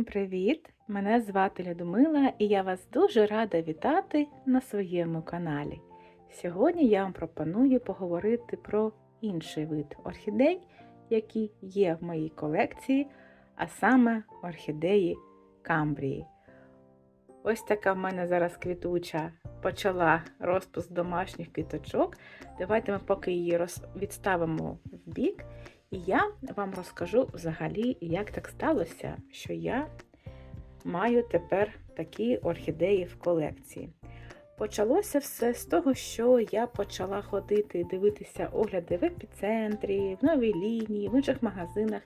Всім привіт! Мене звати Людмила і я вас дуже рада вітати на своєму каналі. Сьогодні я вам пропоную поговорити про інший вид орхідей, які є в моїй колекції, а саме орхідеї Камбрії. Ось така в мене зараз квітуча почала розпуск домашніх квіточок. Давайте ми поки її відставимо в бік. Я вам розкажу взагалі, як так сталося, що я маю тепер такі орхідеї в колекції. Почалося все з того, що я почала ходити, дивитися огляди в епіцентрі, в новій лінії, в інших магазинах.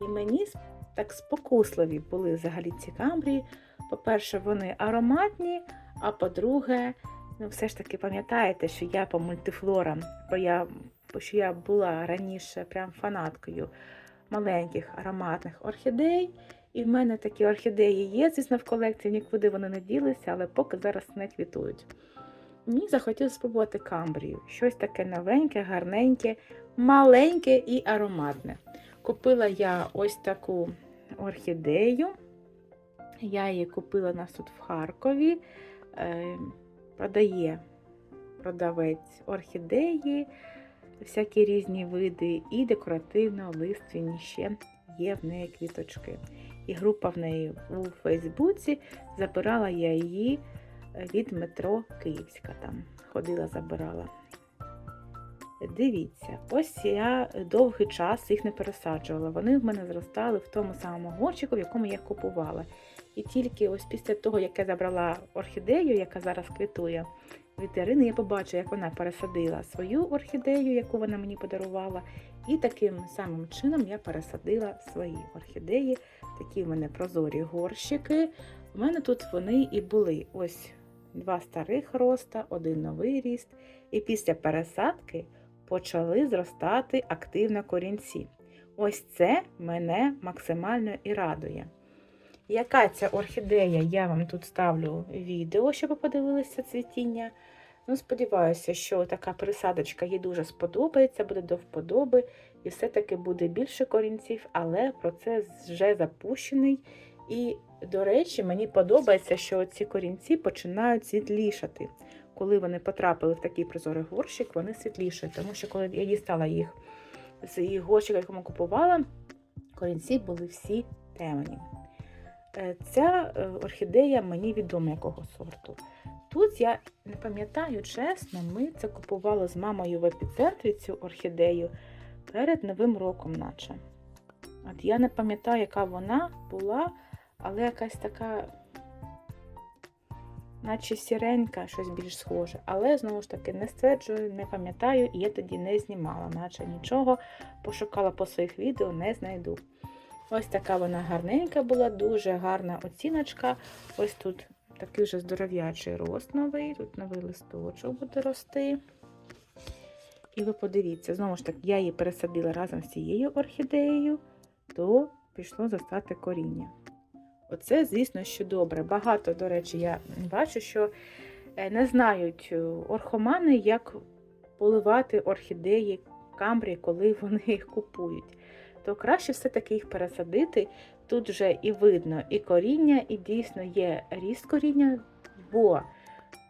І мені так спокусливі були взагалі ці камбрії. По-перше, вони ароматні, а по-друге, ну все ж таки пам'ятаєте, що я по мультифлорам, бо я що я була раніше прям фанаткою маленьких ароматних орхідей. І в мене такі орхідеї є, звісно, в колекції, нікуди вони не ділися, але поки зараз не квітують. Мені захотілося спробувати камбрію. Щось таке новеньке, гарненьке, маленьке і ароматне. Купила я ось таку орхідею. Я її купила у нас тут в Харкові. Е, продає продавець орхідеї всякі різні види, і декоративно-лиственні ще є в неї квіточки. І група в неї у Фейсбуці забирала я її від метро Київська. Там ходила, забирала. Дивіться, ось я довгий час їх не пересаджувала. Вони в мене зростали в тому самому горщику, в якому я купувала. І тільки ось після того, як я забрала орхідею, яка зараз квітує, від Ірини, я побачила, як вона пересадила свою орхідею, яку вона мені подарувала. І таким самим чином я пересадила свої орхідеї. Такі в мене прозорі горщики. У мене тут вони і були. Ось два старих роста, один новий ріст. І після пересадки почали зростати активно корінці. Ось це мене максимально і радує. Яка ця орхідея, я вам тут ставлю відео, щоб ви подивилися цвітіння. Ну, Сподіваюся, що така пересадочка їй дуже сподобається, буде до вподоби, і все-таки буде більше корінців, але процес вже запущений. І, до речі, мені подобається, що ці корінці починають світлішати. Коли вони потрапили в такий прозорий горщик, вони світлішають. Тому що коли я дістала їх з її горщика, якому купувала, корінці були всі темні. Ця орхідея мені відома якого сорту. Тут я не пам'ятаю чесно, ми це купували з мамою в епіцентрі цю орхідею перед Новим роком, наче. От я не пам'ятаю, яка вона була, але якась така, наче сіренька, щось більш схоже. Але, знову ж таки, не стверджую, не пам'ятаю, і я тоді не знімала, наче нічого. Пошукала по своїх відео, не знайду. Ось така вона гарненька була, дуже гарна оціночка. Ось тут такий вже здоров'ячий рост новий, тут новий листочок буде рости. І ви подивіться, знову ж таки, я її пересадила разом з цією орхідеєю, то пішло застати коріння. Оце, звісно, що добре. Багато, до речі, я бачу, що не знають орхомани, як поливати орхідеї камбрії, коли вони їх купують. То краще все-таки їх пересадити. Тут вже і видно і коріння, і дійсно є ріст коріння, бо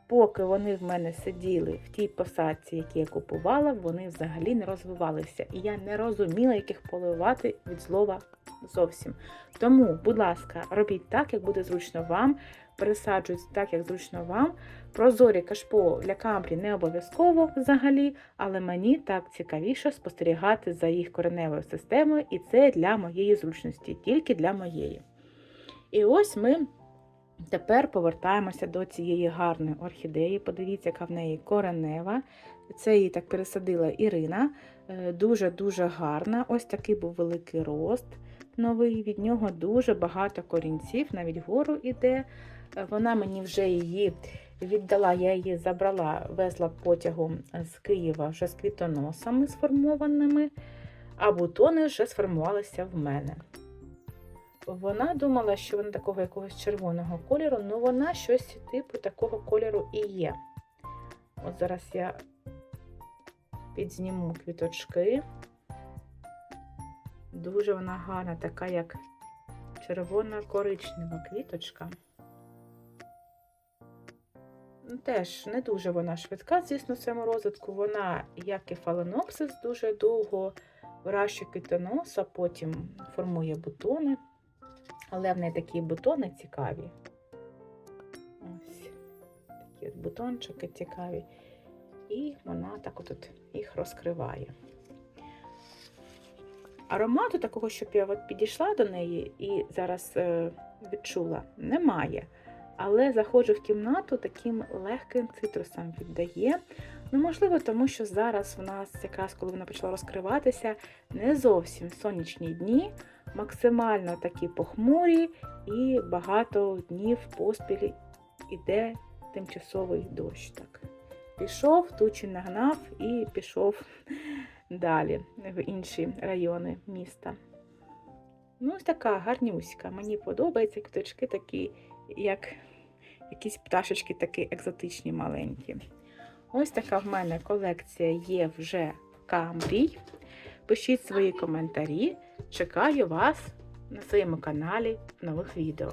поки вони в мене сиділи в тій посадці, які я купувала, вони взагалі не розвивалися. І я не розуміла, яких поливати від слова зовсім. Тому, будь ласка, робіть так, як буде зручно вам. Пересаджують так, як зручно вам. Прозорі кашпо для камбрі не обов'язково взагалі, але мені так цікавіше спостерігати за їх кореневою системою, і це для моєї зручності, тільки для моєї. І ось ми тепер повертаємося до цієї гарної орхідеї. Подивіться, яка в неї коренева. Це її так пересадила Ірина. Дуже-дуже гарна. Ось такий був великий рост новий, від нього дуже багато корінців, навіть вгору іде. Вона мені вже її віддала, я її забрала, везла потягом з Києва вже з квітоносами сформованими, а бутони вже сформувалися в мене. Вона думала, що вона такого якогось червоного кольору, але вона щось типу такого кольору і є. От зараз я підзніму квіточки. Дуже вона гарна, така, як червона-коричнева квіточка. Ну, Теж не дуже вона швидка, звісно, в цьому розвитку. Вона, як і фаленопсис, дуже довго вирощує квітонос, а потім формує бутони. Але в неї такі бутони цікаві. Ось такі от бутончики цікаві. І вона так от їх розкриває. Аромату такого, щоб я от підійшла до неї і зараз е, відчула, немає. Але заходжу в кімнату таким легким цитрусом віддає. Ну, можливо, тому що зараз в нас, якраз коли вона почала розкриватися, не зовсім сонячні дні, максимально такі похмурі, і багато днів поспіль іде тимчасовий дощ. Так. Пішов, тучі нагнав і пішов далі в інші райони міста. Ну, ось така гарнюська. Мені подобається квіточки такі, як якісь пташечки такі екзотичні маленькі. Ось така в мене колекція є вже Камбрій. Пишіть свої коментарі. Чекаю вас на своєму каналі в нових відео.